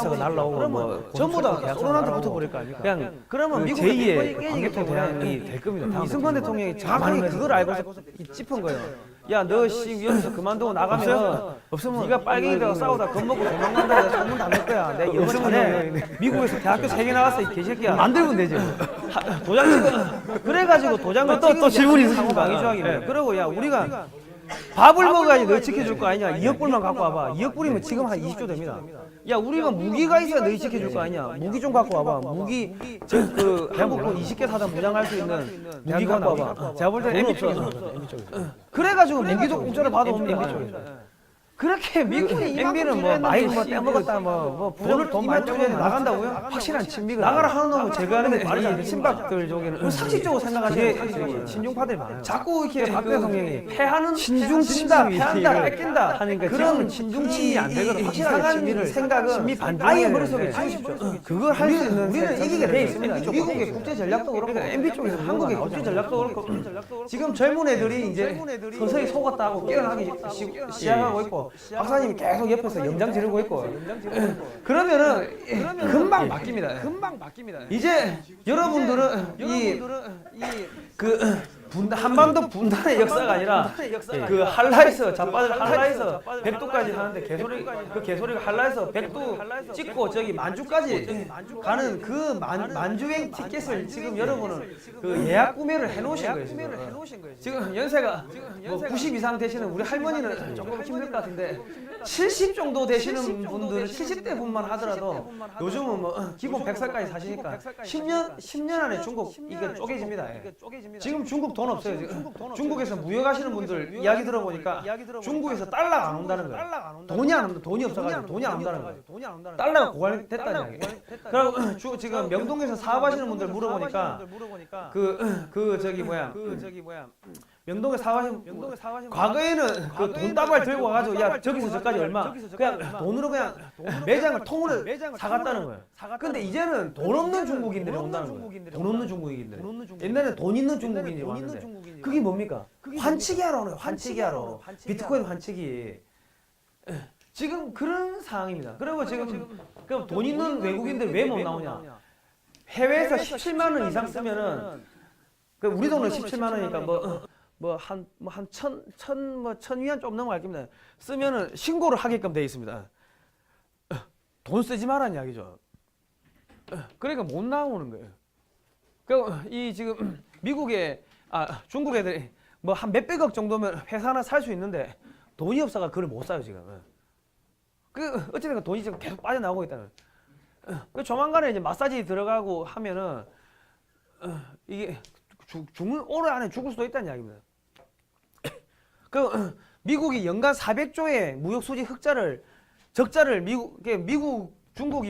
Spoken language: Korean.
계약서가 날라오고 그러면 뭐 전부 다 날라오고 붙어버릴 거 아닙니까? 그냥 그러면 그 미국의 제2의 광개토 대항이 될 겁니다. 이승만 대통령이 정확하게 그걸 알고서 짚은 거예요. 야, 너 씨, 여기서 그만두고 나가면 없으면 네가 빨갱이들하고 싸우다 겁먹고 도망간다. 내가 소문 다낼 거야. 내가 영어 잘해. 미국에서 대학교 세 개 나왔어, 이 개새끼야. 만들면. 하- 도장 찍어. 그래가지고 도장을 또- 또 찍은 게 질문이? 방위 조항입니다. 네. 그러고 야, 우리가 밥을 먹어야지 널 지켜줄 거 아니냐. 2억 불만 갖고 와봐. 2억 불이면 지금 한 20조 됩니다. 야, 우리가 무기가 있어야 너희 지켜줄 거 아니냐. 무기 좀 갖고 와봐. 무기, 저그 한국군 20개 사단 무장할 수 있는 무기 갖고 와봐. 제가 볼때 없어. 쪽에서 MB 쪽에서. 그래가지고 무기도 공짜로 받아옵니다. 그렇게 미국이 MB는 뭐 많이 뭐 떼먹었다 뭐뭐 돈을 돈 많이 투자해 나간다고요? 확실한 친미가 나가라 하는 놈은 제거하는 게 말이 안 돼. 친박들 쪽에는 그 상식적으로 생각하시는 사람들이 친중파들이 많아요. 자꾸 이렇게 박 대통령이 패하는 친중 친다, 패한다, 뺏긴다 하니까 그런 친중 친미 안 되거든. 확실한 친미를 생각은 반대해야 아예 머릿속에. 치우십시오. 그걸 할 수 있는 우리는 이기게 돼 있습니다. 미국의 국제 전략도 그렇고 MB 쪽에서 한국의 국제 전략도 그렇고 지금 젊은 애들이 이제 서서히 속았다고 깨어나기 시- 시작하고 있고 박사님이 계속 옆에서 염장 지르고 있고 그러면은 금방 바뀝니다. 금방 바뀝니다. 이제 여러분들은 이그 분단 한반도 분단의 역사가 아니라 그 한라에서 자빠질 한라에서 백두까지 하는데 개소리 그 개소리가 한라에서 백두 찍고 저기 만주까지 가는 그 만, 만주행 티켓을 지금 여러분은 그 예약 구매를 해놓으신 거예요. 지금, 지금 연세가 뭐 90 이상 되시는 우리 할머니는 조금 힘들 것 같은데 70 정도 되시는 분들은 70대 분만 하더라도 요즘은 뭐 어, 기본 100살까지 사시니까 10년 10년 안에 중국 이게 쪼개집니다. 예. 지금 중국 돈 없어요. 지금. 중국에서 무역하시는 분들 이야기 들어보니까 중국에서 달러가 안 온다는 거예요. 돈이 안 온다. 돈이 없어가지고 돈이 안 온다는 거예요. 달러가 고갈됐다는 얘기. 그리고 주- 지금 명동에서 사업하시는 분들 물어보니까 그 그 저기 뭐야 그 저기 뭐야 명동에 사업하시는 명동에 사업하시는 과거에는 그돈 다발 들고 와가지고 야 저기서 저까지 얼마 그냥 돈으로 그냥 매장을 통으로 사갔다는 거예요. 근데 이제는 돈 없는 중국인들이 온다는 거예요. 돈 없는 중국인들. 옛날에는 돈 있는 중국인이 왔는데 그게 뭡니까? 환치기 하러 오는. 환치기 하러. 비트코인 환치기. 지금 그런 상황입니다. 그리고 지금 그럼 돈 있는 외국인들 왜 못 나오냐? 해외에서 17만 원 이상 쓰면은 그 우리 돈은 17만 원이니까 뭐 뭐한 뭐한천천 뭐천 위안 좀 넘어갈 겁니다. 쓰면은 신고를 하게끔 돼 있습니다. 돈 쓰지 말라는 이야기죠. 그러니까 못 나오는 거예요. 그이 지금 미국에 아 중국 애들이 뭐 한 몇백억 정도면 회사 하나 살 수 있는데 돈이 없어가 그걸 못 사요 지금. 그 어쨌든 돈이 지금 계속 빠져나오고 있다는. 그 조만간에 이제 마사지 들어가고 하면은 어, 이게 죽, 죽는 올해 안에 죽을 수도 있다는 이야기입니다. 그 미국이 연간 400조의 무역 수지 흑자를 적자를 미국 미국 중국이